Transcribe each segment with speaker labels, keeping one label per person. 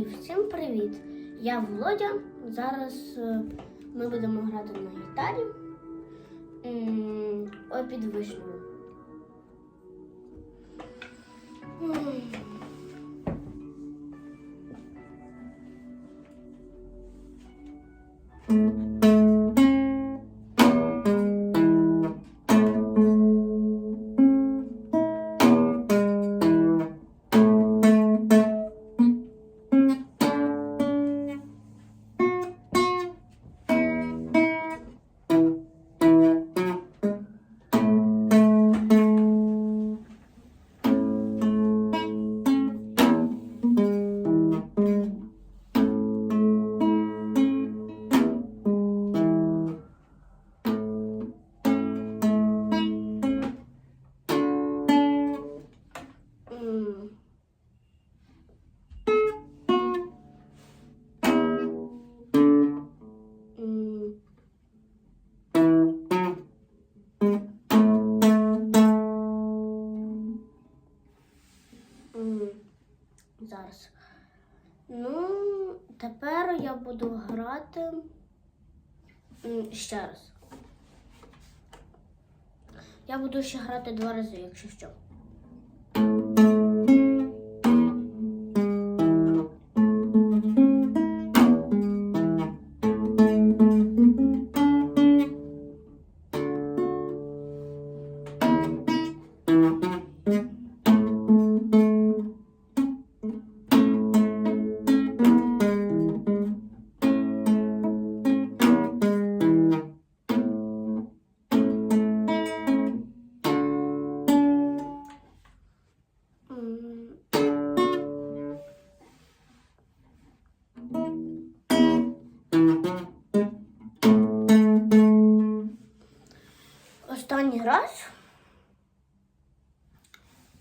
Speaker 1: І всім привіт! Я Володя. Зараз е, ми будемо грати на гітарі о Ой, буду грати ще раз. Я буду ще грати два рази, якщо що.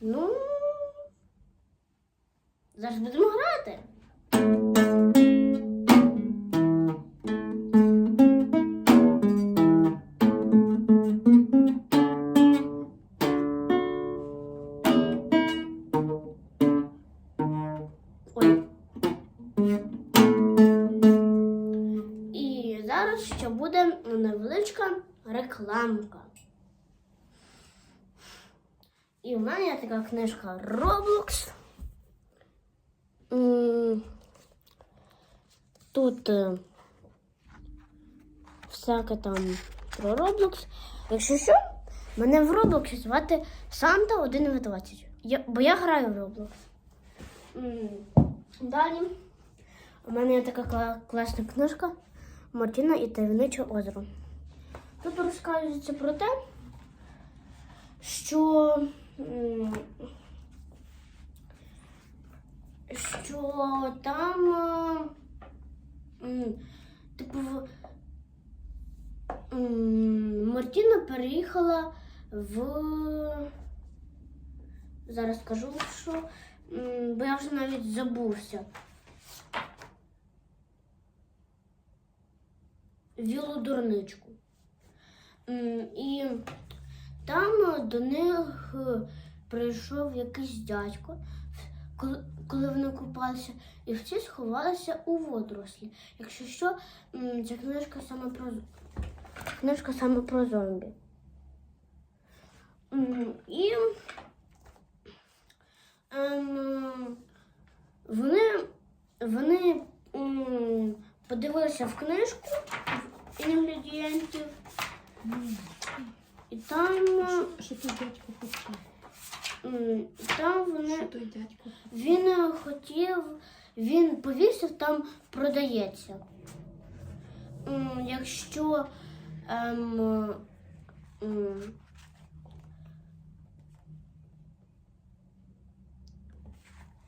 Speaker 1: Ну. Зараз будемо грати. Зараз ще буде невеличка рекламка. І в мене є така книжка Roblox. Тут е, всяке там про Roblox. Якщо що, мене в Roblox звати Санта 1 в 20. Я, бо я граю в Roblox. Далі у мене є така класна книжка Мартіна і таємниче озеро. Тут розказується про те, що, що там типу Мартіна переїхала в зараз скажу, що бо я вже навіть забувся. Вілодурничку. М, І там е, до них е, прийшов якийсь дядько, коли, вони купалися, і всі сховалися у водорослі. Якщо що, ця книжка саме про книжка саме про зомбі. І ем, вони, вони м, подивилися в книжку інгредієнтів. І там, е,
Speaker 2: Що той дядько хотів?
Speaker 1: там вони
Speaker 2: Що той дядько
Speaker 1: він е, хотів, він повісив, там продається. Якщо ем,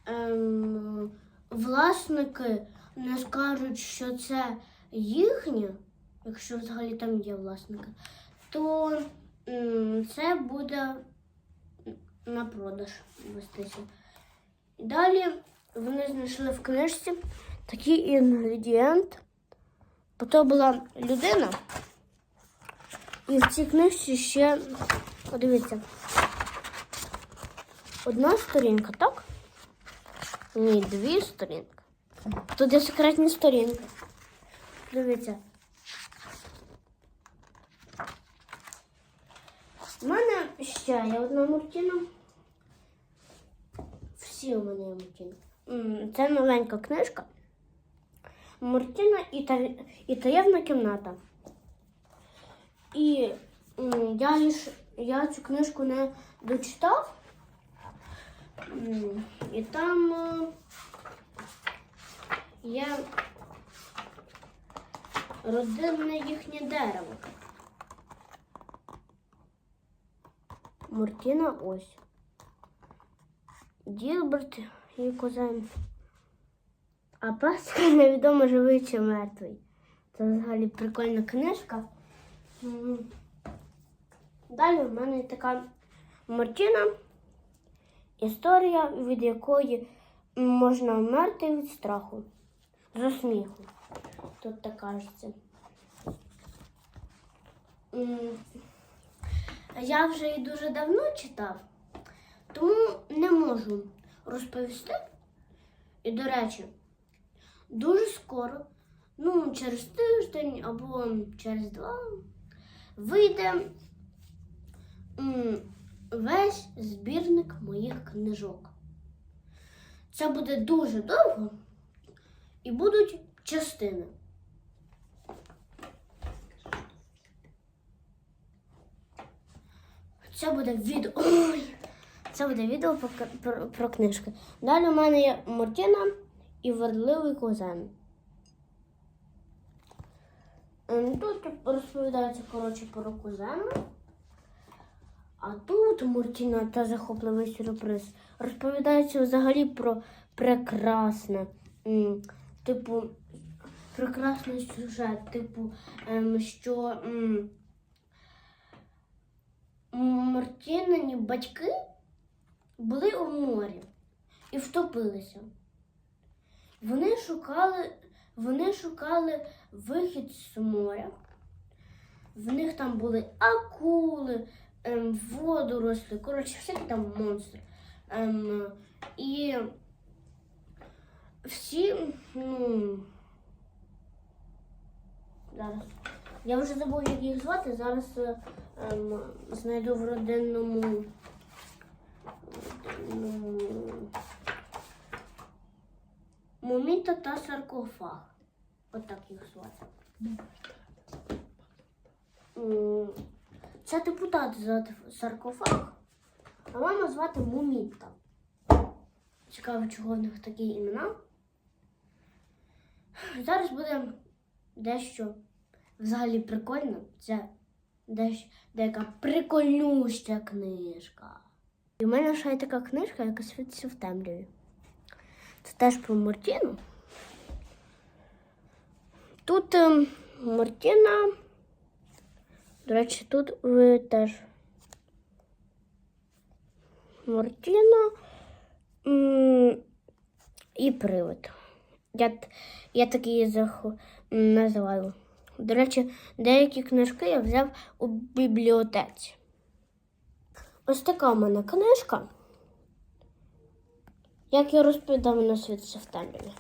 Speaker 1: ем, власники не скажуть, що це їхнє, якщо взагалі там є власники, то це буде на продаж вестися. Далі вони знайшли в книжці такий інгредієнт. Бо то була людина. І в цій книжці ще, подивіться, одна сторінка, так? Ні, дві сторінки. Тут є секретні сторінки. Дивіться. У мене ще є одна мультина. Всі у мене є мультини. М, Це новенька книжка. Муртіна і, та... і таємна кімната. І я, ж- я цю книжку не дочитав. І там е, є родинне їхнє дерево. Муртіна ось. Ділберт і козен. А пастка невідомо живий чи мертвий. Це взагалі прикольна книжка. Далі в мене така Мартіна, історія, від якої можна вмерти від страху. З сміху. Тут так кажеться. Я вже її дуже давно читав, тому не можу розповісти. І, до речі, дуже скоро, ну, через тиждень або через два, вийде весь збірник моїх книжок. Це буде дуже довго і будуть частини. Це буде відео. Ой! Це буде відео про, про, про книжки. Далі у мене є Мартіна і вердливий козен. Ем, Тут розповідається коротше про кузена. А тут Мартіна та захопливий сюрприз. Розповідається взагалі про прекрасне. Типу, прекрасний сюжет, типу, ем, що Мартінині батьки були у морі і втопилися. Вони шукали, вони шукали вихід з моря. В них там були акули, ем, водоросли, коротше, всякі там монстри. Ем, і всі, ну. Зараз. Я вже забув, як їх звати. Зараз е, ем, знайду в родинному. Муміта та саркофаг. Отак їх звати. Це депутат звати саркофаг, а мама звати Муміта. Цікаво, чого в них такі імена. Зараз буде дещо взагалі прикольно. Це дещо деяка прикольнюща книжка. І в мене ще є така книжка, яка світиться в темряві. Це теж про Мартіну. Тут ем, Мартіна. До речі, тут ви теж. Мартіна і привид. Я, я так її називаю. До речі, деякі книжки я взяв у бібліотеці. Ось така в мене книжка. Як я розповідав, вона світиться в темряві.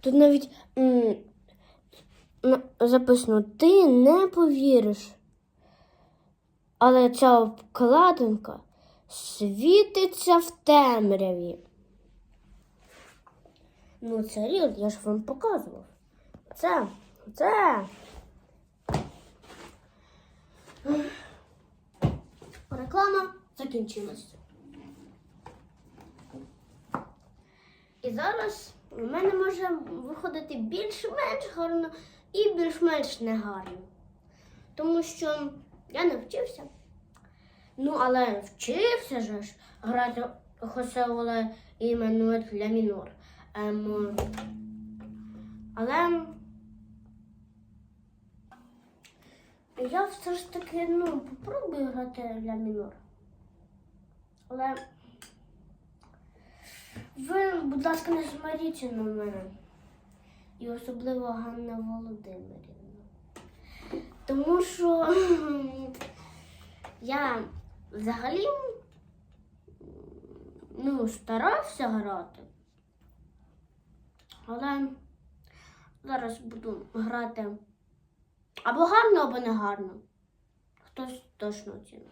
Speaker 1: Тут навіть м, на- записано Ти не повіриш. Але ця обкладинка світиться в темряві. Ну, це ріл, я ж вам показував. Це, це. Реклама закінчилась. І зараз у мене може виходити більш-менш гарно і більш-менш негарно. Тому що я не вчився. Ну, але вчився же ж грати Хосе Оле і Мануель Ля Мінор. Ем, але я все ж таки ну, попробую грати Ля Мінор. Але ви, будь ласка, не змаріться на мене. І особливо Ганна Володимирівна. Тому що я взагалі ну, старався грати. Але зараз буду грати або гарно, або не гарно. Хтось точно оцінить.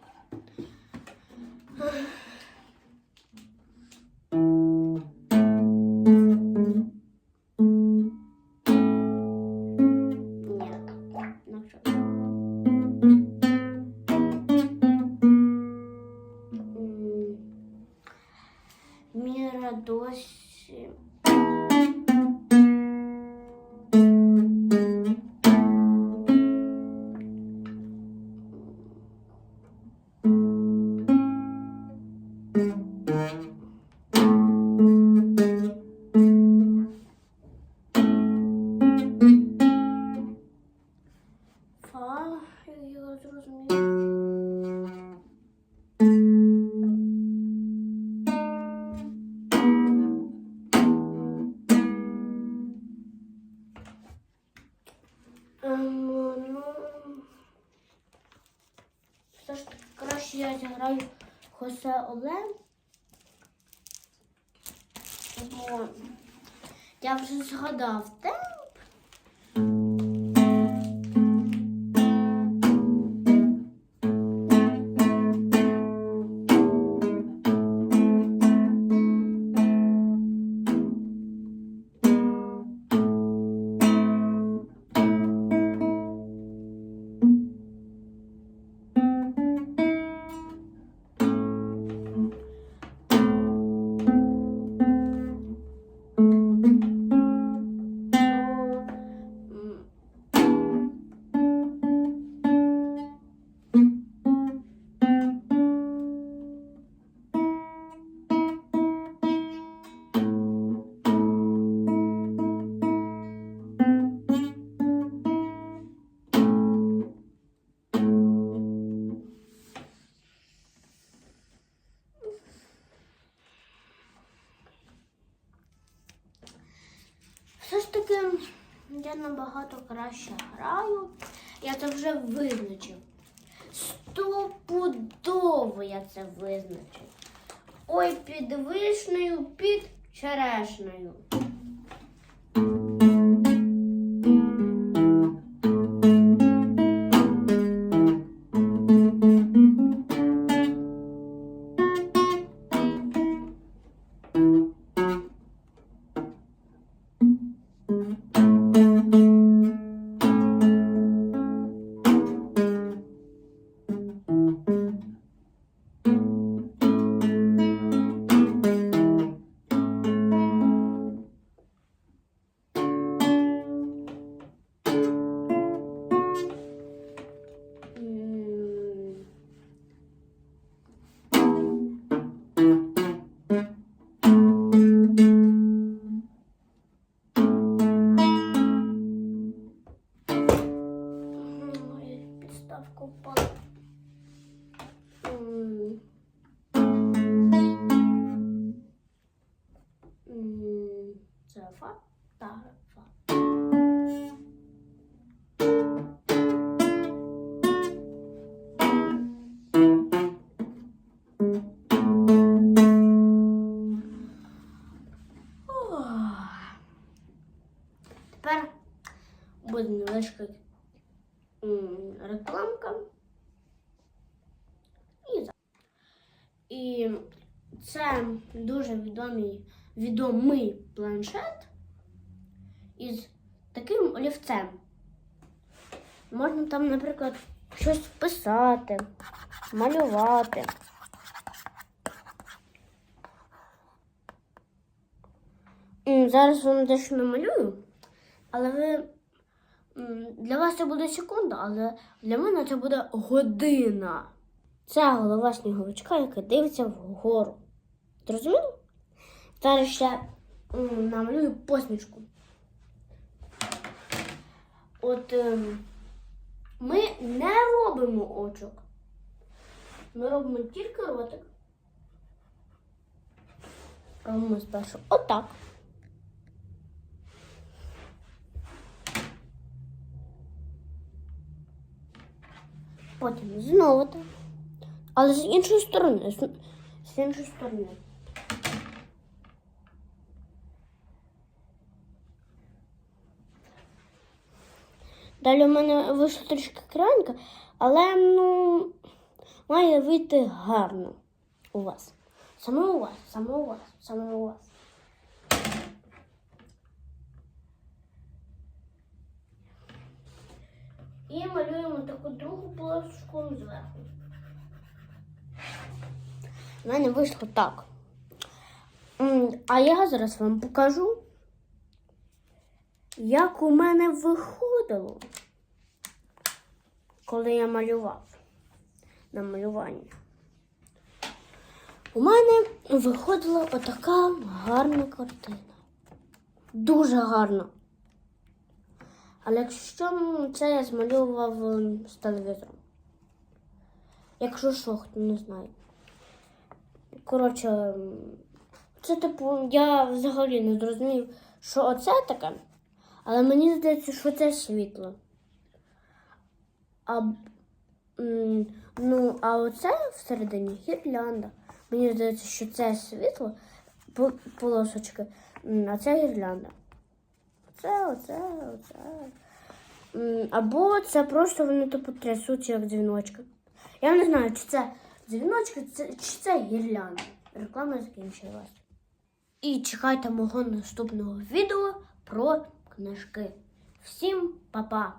Speaker 1: Вже набагато краще граю. Я це вже визначив. Стопудово я це визначив. Ой, під вишнею, під черешнею. М, Це фа? Так, відомий, планшет із таким олівцем. Можна там, наприклад, щось писати, малювати. Зараз вам дещо намалюю, але ви для вас це буде секунда, але для мене це буде година. Це голова сніговичка, яка дивиться вгору. Зрозуміло? Зараз ще намалюю посмішку. От ем, ми не робимо очок. Ми робимо тільки ротик. Робимо спершу отак. Потім знову так. Але з іншої сторони. З іншої сторони. Далі в мене вийшло трішки кривенько, але ну, має вийти гарно у вас. Саме у вас, саме у вас, саме у вас. І малюємо таку другу полоску зверху. У мене вийшло так. А я зараз вам покажу, як у мене виходило, коли я малював на малювання. У мене виходила отака гарна картина. Дуже гарна. Але якщо це я змалював з телевізором. Якщо що, хто не знає. Коротше, це типу, я взагалі не зрозумів, що оце таке, але мені здається, що це світло. А, ну, а оце всередині гірлянда. Мені здається, що це світло, полосочки, а це гірлянда. Оце, оце, оце. Або це просто вони типу трясуться як дзвіночки. Я не знаю, чи це дзвіночки, чи це гірлянда. Реклама закінчилась. І чекайте мого наступного відео про книжки. Всім па-па!